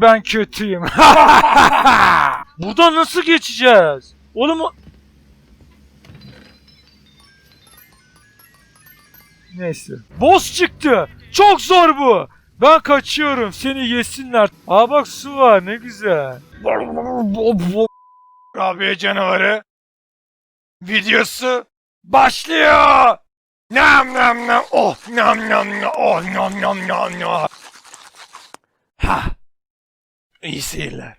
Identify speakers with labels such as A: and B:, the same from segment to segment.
A: Ben kötüyüm. Buradan nasıl geçeceğiz? Oğlum o... Neyse. Boss çıktı. Çok zor bu. Ben kaçıyorum. Seni yesinler. Aa bak su var ne güzel. Rabia canavarı videosu başlıyor. Nam nam nam oh nam nam nam oh nam nam nam nam. Ha. İyi seyirler.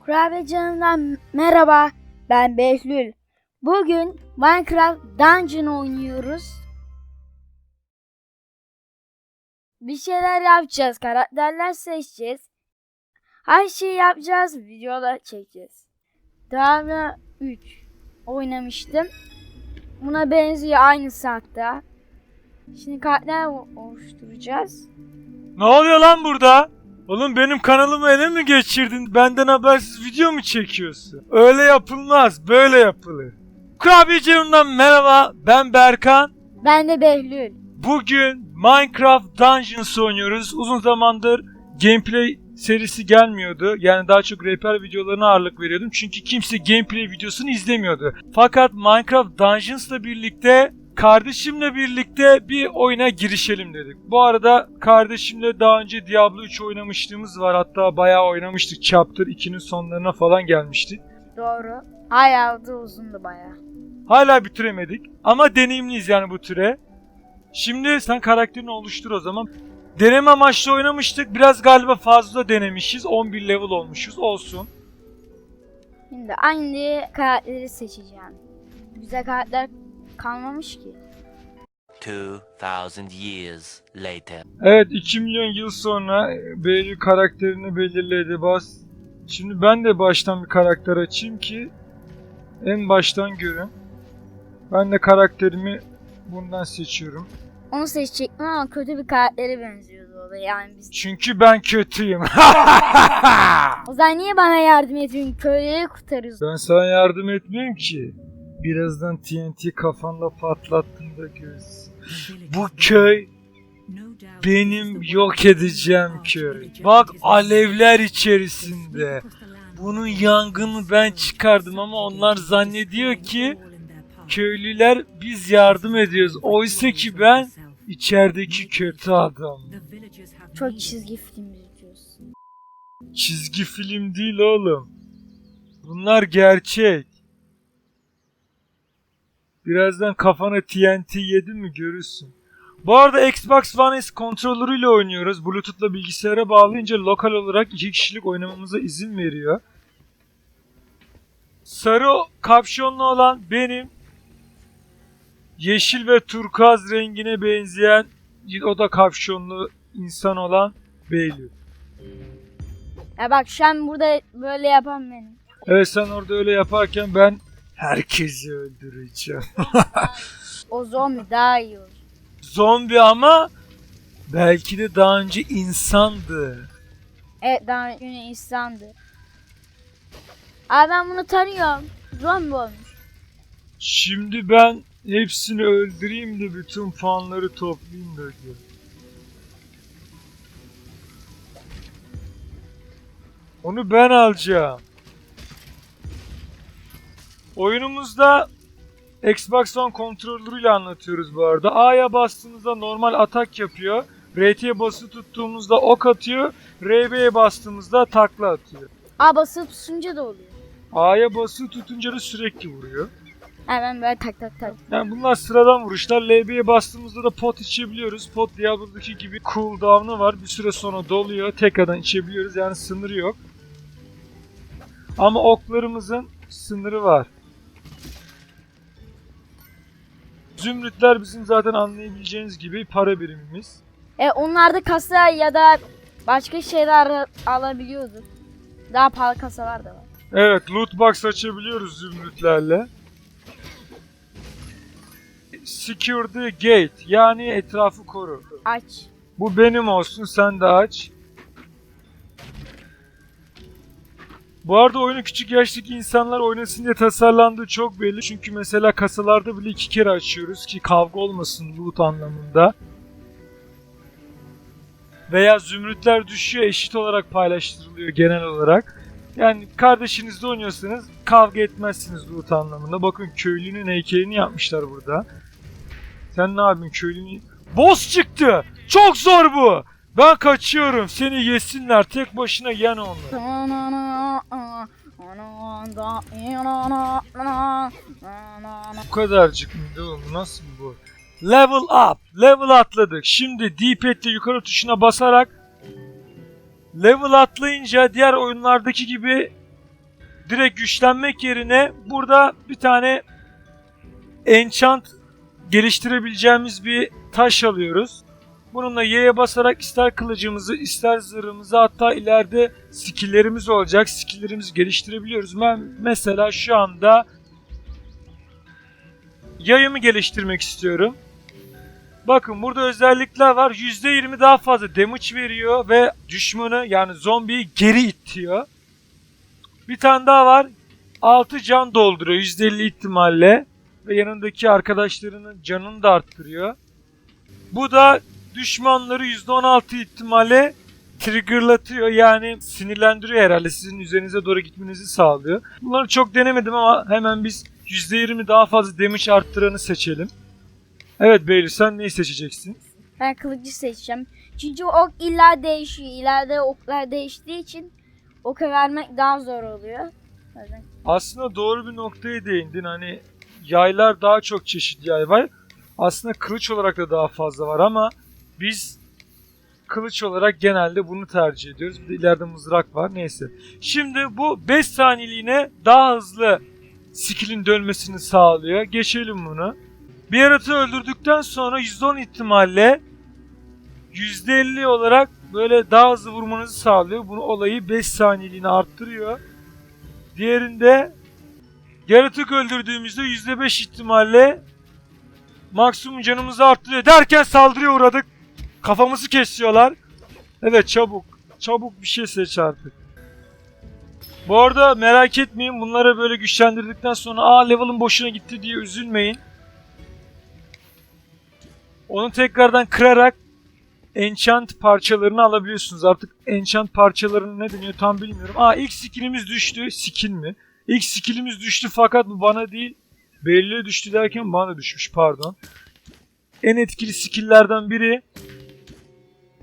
B: Kurabiye canından merhaba. Ben Behlül. Bugün Minecraft Dungeon oynuyoruz. Bir şeyler yapacağız. Karakterler seçeceğiz. Her şeyi yapacağız. Videolar çekeceğiz. Daha önce 3 oynamıştım. Buna benziyor aynısı hatta. Şimdi o- oluşturacağız.
A: Ne oluyor lan burada? Oğlum benim kanalımı ele mi geçirdin? Benden habersiz video mu çekiyorsun? Öyle yapılmaz, böyle yapılır. Kurabiye Ceyhun'dan merhaba, ben Berkan.
B: Ben de Behlül.
A: Bugün Minecraft Dungeons oynuyoruz. Uzun zamandır gameplay serisi gelmiyordu. Yani daha çok rehber videolarına ağırlık veriyordum. Çünkü kimse gameplay videosunu izlemiyordu. Fakat Minecraft Dungeons'la birlikte kardeşimle birlikte bir oyuna girişelim dedik. Bu arada kardeşimle daha önce Diablo 3 oynamışlığımız var. Hatta bayağı oynamıştık. Chapter 2'nin sonlarına falan gelmiştik.
B: Doğru. Ayağı da uzundu bayağı.
A: Hala bitiremedik. Ama deneyimliyiz yani bu türe. Şimdi sen karakterini oluştur o zaman. Deneme amaçlı oynamıştık. Biraz galiba fazla denemişiz. 11 level olmuşuz. Olsun.
B: Şimdi aynı karakteri seçeceğim. Güzel karakter kalmamış ki.
C: 2000 years later.
A: Evet 2 milyon yıl sonra e, belli karakterini belirledi. Bas. Şimdi ben de baştan bir karakter açayım ki en baştan görün. Ben de karakterimi bundan seçiyorum.
B: Onu seçecektim ama kötü bir karaktere benziyordu o da yani biz.
A: Çünkü ben kötüyüm.
B: O zaman niye bana yardım ediyorsun? Köyleri kurtarıyorsun.
A: Ben sana yardım etmeyeyim ki. Birazdan TNT kafanda patlattığında görürsün. Bu köy benim yok edeceğim köy. Bak alevler içerisinde. Bunun yangını ben çıkardım ama onlar zannediyor ki köylüler biz yardım ediyoruz. Oysa ki ben içerideki kötü adam.
B: Çok çizgi film izliyoruz.
A: Çizgi film değil oğlum. Bunlar gerçek. Birazdan kafana TNT yedi mi görürsün. Bu arada Xbox One S kontrolörüyle oynuyoruz. Bluetooth'la bilgisayara bağlayınca lokal olarak iki kişilik oynamamıza izin veriyor. Sarı kapşonlu olan benim. Yeşil ve turkuaz rengine benzeyen o da kapşonlu insan olan Beylül.
B: Ya bak an burada böyle yapan benim.
A: Evet sen orada öyle yaparken ben herkesi öldüreceğim.
B: O zombi daha iyi olur.
A: Zombi ama belki de daha önce insandı.
B: Evet daha önce insandı. Abi ben bunu tanıyorum. Zombi olmuş.
A: Şimdi ben hepsini öldüreyim de bütün puanları toplayayım da diyor. Onu ben alacağım. Oyunumuzda Xbox One kontrolörüyle anlatıyoruz bu arada. A'ya bastığımızda normal atak yapıyor. RT'ye basılı tuttuğumuzda ok atıyor. RB'ye bastığımızda takla atıyor.
B: Aa basıp tutunca da oluyor.
A: A'ya basılı tutunca da sürekli vuruyor.
B: Hemen böyle tak tak tak.
A: Yani bunlar sıradan vuruşlar. LB'ye bastığımızda da pot içebiliyoruz. Pot Diablo'daki gibi cooldown'ı var. Bir süre sonra doluyor. Tekrardan içebiliyoruz. Yani sınırı yok. Ama oklarımızın sınırı var. Zümrütler bizim zaten anlayabileceğiniz gibi para birimimiz.
B: E onlarda kasa ya da başka şeyler alabiliyorduk. Daha pahalı kasalar da var.
A: Evet, loot box açabiliyoruz zümrütlerle. Secure the gate yani etrafı koru.
B: Aç.
A: Bu benim olsun sen de aç. Bu arada oyunu küçük yaştaki insanlar oynasın diye tasarlandığı çok belli. Çünkü mesela kasalarda bile iki kere açıyoruz ki kavga olmasın loot anlamında. veya zümrütler düşüyor eşit olarak paylaştırılıyor genel olarak. Yani kardeşinizle oynuyorsanız kavga etmezsiniz loot anlamında. Bakın köylünün heykelini yapmışlar burada. Sen ne yapıyorsun köylünü? Boss çıktı! Çok zor bu! Ben kaçıyorum. Seni yesinler. Tek başına yen onu. Bu kadarcık mıydı oğlum? Nasıl bu? Level up. Level atladık. Şimdi D-pad'le yukarı tuşuna basarak level atlayınca diğer oyunlardaki gibi direkt güçlenmek yerine burada bir tane enchant geliştirebileceğimiz bir taş alıyoruz. Bununla Y'ye basarak ister kılıcımızı ister zırhımızı hatta ileride skill'lerimiz olacak. Skill'lerimizi geliştirebiliyoruz. Ben mesela şu anda yayımı geliştirmek istiyorum. Bakın burada özellikler var. %20 daha fazla damage veriyor ve düşmanı yani zombiyi geri itiyor. Bir tane daha var. 6 can dolduruyor %50 ihtimalle ve yanındaki arkadaşlarının canını da arttırıyor. Bu da düşmanları %16 ihtimalle triggerlatıyor yani sinirlendiriyor herhalde sizin üzerinize doğru gitmenizi sağlıyor. Bunları çok denemedim ama hemen biz %20 daha fazla damage arttıranı seçelim. Evet Beyli sen neyi seçeceksin?
B: Ben kılıcı seçeceğim. Çünkü ok illa değişiyor. İleride oklar değiştiği için oka vermek daha zor oluyor.
A: Aslında doğru bir noktaya değindin. Hani yaylar daha çok çeşit yay var. Aslında kılıç olarak da daha fazla var ama biz kılıç olarak genelde bunu tercih ediyoruz. Bir de ileride mızrak var. Neyse. Şimdi bu 5 saniyeliğine daha hızlı skill'in dönmesini sağlıyor. Geçelim bunu. Bir yaratığı öldürdükten sonra %10 ihtimalle %50 olarak böyle daha hızlı vurmanızı sağlıyor. Bunu olayı 5 saniyeliğine arttırıyor. Diğerinde yaratık öldürdüğümüzde %5 ihtimalle maksimum canımızı arttırıyor derken saldırıya uğradık. Kafamızı kesiyorlar. Evet çabuk. Çabuk bir şey seç artık. Bu arada merak etmeyin bunları böyle güçlendirdikten sonra aa level'ın boşuna gitti diye üzülmeyin. Onu tekrardan kırarak enchant parçalarını alabiliyorsunuz. Artık enchant parçalarını ne deniyor tam bilmiyorum. Aa ilk skillimiz düştü. Skill mi? İlk skillimiz düştü fakat bu bana değil. Belli düştü derken bana düşmüş pardon. En etkili skill'lerden biri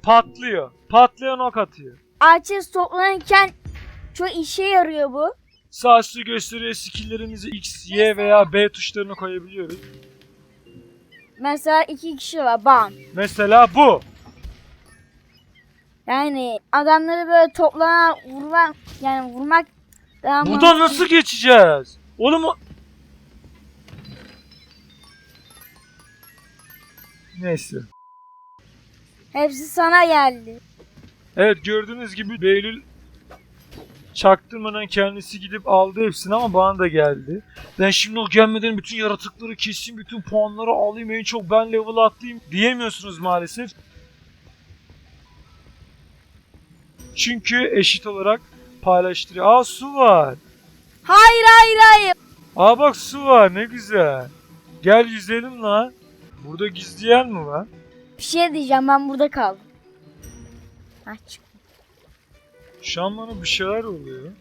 A: patlıyor. Patlayan ok atıyor.
B: Arches toplanırken çok işe yarıyor bu.
A: Sağ üstü gösteriyor skill'lerimizi X, Y veya B tuşlarına koyabiliyoruz.
B: Mesela iki kişi var bam.
A: Mesela bu.
B: Yani adamları böyle toplanan vurmak yani vurmak daha
A: Buradan nasıl geçeceğiz? Oğlum o... Neyse.
B: Hepsi sana geldi.
A: Evet gördüğünüz gibi Beylül çaktırmadan kendisi gidip aldı hepsini ama bana da geldi. Ben şimdi o gelmeden bütün yaratıkları keseyim, bütün puanları alayım, en çok ben level atlayayım diyemiyorsunuz maalesef. Çünkü eşit olarak paylaştırıyor. Aa su var.
B: Hayır hayır hayır.
A: Aa bak su var ne güzel. Gel yüzelim lan. Burada gizli yer mi var?
B: Bir şey diyeceğim ben burada kaldım. Ha çık.
A: Şu an bana bir şeyler oluyor.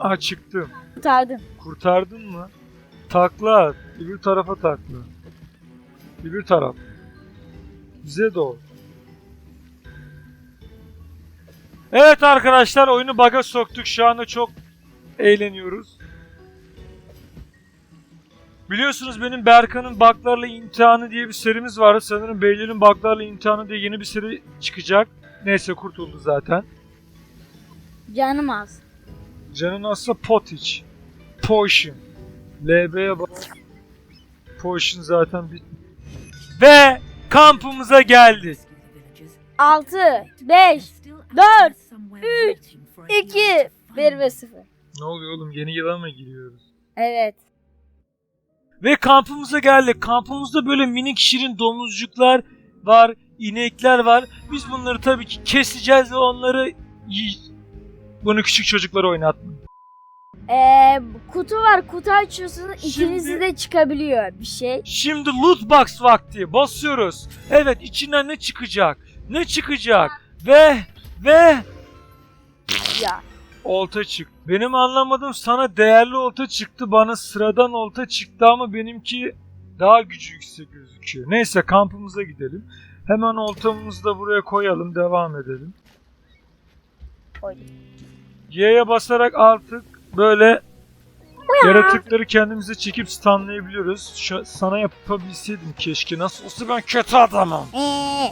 A: Aa çıktım.
B: Kurtardım.
A: Kurtardın mı? Takla at. Öbür tarafa takla. Öbür taraf. Bize doğru. Evet arkadaşlar oyunu bug'a soktuk. Şu anda çok eğleniyoruz. Biliyorsunuz benim Berkan'ın Bug'larla imtihanı diye bir serimiz vardı. Sanırım Beyler'in Bug'larla imtihanı diye yeni bir seri çıkacak. Neyse kurtuldu zaten.
B: Canım az.
A: Canın aslında pot iç. Potion. LB'ye bak. Potion zaten bit. Ve kampımıza geldik.
B: 6, 5, 4, 3, 2, 1 ve 0.
A: Ne oluyor oğlum yeni yıla mı giriyoruz?
B: Evet.
A: Ve kampımıza geldik. Kampımızda böyle minik şirin domuzcuklar var, inekler var. Biz bunları tabii ki keseceğiz ve onları Bunu küçük çocuklara oynatma.
B: Ee, kutu var. Kutu açıyorsunuz. ikinizi de çıkabiliyor bir şey.
A: Şimdi loot box vakti. Basıyoruz. Evet içinden ne çıkacak? Ne çıkacak? Ve ve
B: Ya.
A: Olta çık. Benim anlamadığım sana değerli olta çıktı. Bana sıradan olta çıktı ama benimki daha gücü yüksek gözüküyor. Neyse kampımıza gidelim. Hemen oltamızı da buraya koyalım. Devam edelim.
B: Koydum.
A: Y'ye basarak artık böyle yaratıkları kendimize çekip stunlayabiliyoruz. Şu, sana yapabilseydim keşke. Nasıl olsa ben kötü adamım.
B: Ee.